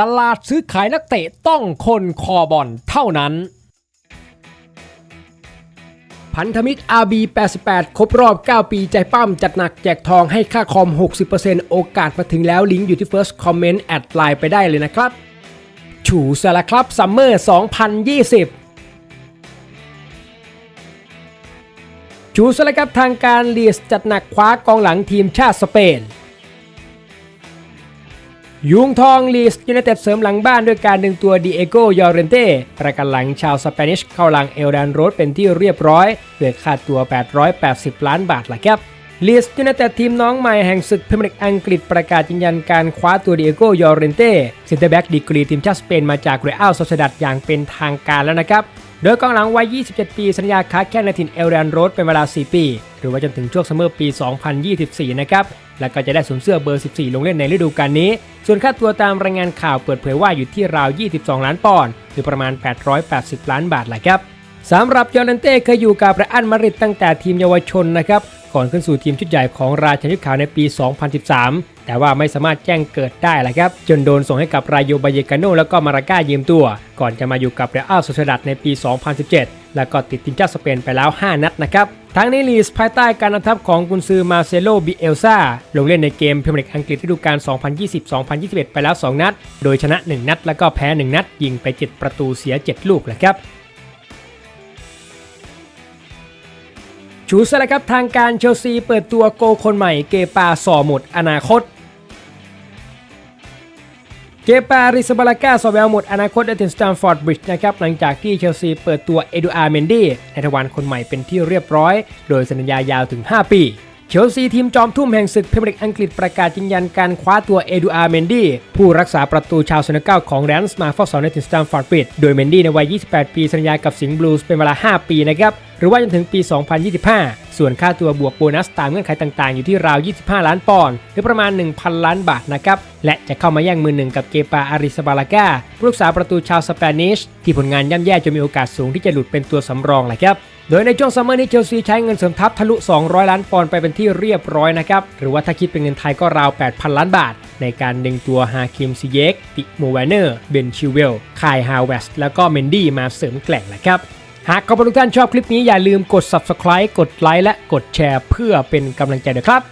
ตลาดซื้อขายนักเตะต้องคนคอบอลเท่านั้น พันธมิตร RB88 ครบรอบ 9 ปีใจปั้มจัดหนักแจกทองให้ค่าคอม 60%โอกาสมาถึงแล้วลิงก์อยู่ที่ First Comment แอดไลน์ไปได้เลยนะครับฉูสละครับซัมเมอร์ 2020ชูสละครับทางการลีสจัดหนักคว้ากองหลังทีมชาติสเปน ยุงทองลีสยูไนเต็ดเสริมหลังบ้านด้วยการดึงตัวดีเอโกยอเรนเต้ประกันหลังชาวสเปนิชเข้าหลังเอลดานโรสเป็นที่เรียบร้อยด้วยค่าตัว 880 ล้านบาทละครับลีสยูไนเต็ดทีมน้องใหม่แห่งศึกพรีเมียร์ลีกอังกฤษประกาศยืนยันการคว้าตัวดีเอโกยอเรนเต้เซนเตอร์แบ็กดีกรีทีมชาติสเปนมาจากเรอัลโซเซดัดอย่างเป็นทางการแล้วนะครับ โดยกองหลังวัย 27 ปี สัญญาค้าแข้งในถิ่นเอลแดนโรสเป็นเวลา 4 ปี หรือว่าจนถึงช่วงซัมเมอร์ปี 2024 นะครับ แล้วก็จะได้สวมเสื้อเบอร์ 14 ลงเล่นในฤดูกาลนี้ ส่วนค่าตัวตามรายงานข่าวเปิดเผยว่าอยู่ที่ราว 22 ล้านปอนด์หรือประมาณ 880 ล้านบาทแหละครับสำหรับยอร์เนนเต้เคยอยู่กับเรอัลมาดริดตั้งแต่ทีมเยาวชนนะครับ ก่อนขึ้นสู่ทีมชุดใหญ่ของราชนยุทธขาวในปี 2013 แต่ว่าไม่สามารถแจ้งเกิดได้แหละครับ จนโดนส่งให้กับรายโยบายเกาโนแล้วก็มาราก้ายืมตัว ก่อนจะมาอยู่กับเรอัลโซเซดัดในปี 2017 แล้วก็ติดทีมชาติสเปนไปแล้ว 5 นัดนะครับทั้งนี้ลีสภายใต้การนำทัพของกุนซือมาเซโลบิเอลซาลงเล่นในเกมพรีเมียร์ลีกอังกฤษฤดูกาล 2020-2021 ไปแล้ว 2 นัด โดยชนะ 1 นัด แล้วก็แพ้ 1 นัด ยิงไป 7 ประตูเสีย 7 ลูกแหละครับ ชูสละครับทางการเชลซีเปิดตัวโกคนใหม่เกปาสอหมดอนาคต เกปาริสบาลาก้าสอแววหมดอนาคตในทีมสแตมฟอร์ดบริดจ์นะครับหลังจากที่เชลซีเปิดตัวเอดูอาร์เมนดี้ในทวารคนใหม่เป็นที่เรียบร้อย โดยสัญญายาวถึง 5 ปีเชลซีทีมจอมทุ่มแห่งศึกพรีเมียร์ลีกอังกฤษประกาศยืนยันการคว้าตัวเอดูอาร์เมนดี้ผู้รักษาประตูชาวเซเนกัลของแรนส์มาเฝ้าเสาในทีมสแตมฟอร์ดบริดจ์โดยเมนดี้ในวัย 28 ปีสัญญากับสิงห์บลูส์เป็นเวลา 5 ปีนะครับ รือว่าจนถึงปี 2025 ส่วนค่าตัวบวกโบนัสตามเงื่อนไขต่างๆ อยู่ที่ราว 25 ล้านปอนด์หรือประมาณ 1,000 ล้านบาทนะครับ และจะเข้ามาแย่งมือหนึ่งกับเกปาอาริสบาลากาผู้รักษาประตูชาวสเปนิชที่ผลงานย่ำแย่จนมีโอกาสสูงที่จะหลุดเป็นตัวสำรองแหละครับโดยในช่วงซัมเมอร์นี้เชลซีใช้เงินเสริมทัพทะลุ 200 ล้านปอนด์ไปเป็นที่เรียบร้อยนะครับ หรือว่าถ้าคิดเป็นเงินไทยก็ราว 8,000 ล้านบาท ในการดึงตัวฮาคิมซิเยกติโมแวนเนอร์ เบนชิวเวลคายฮาวเวสแล้วก็เมนดี้มาเสริมแกล่งแหละครับ หากขอบคุณทุกท่านชอบคลิปนี้อย่าลืมกด subscribe กดไลค์และกดแชร์เพื่อเป็นกำลังใจด้วยครับ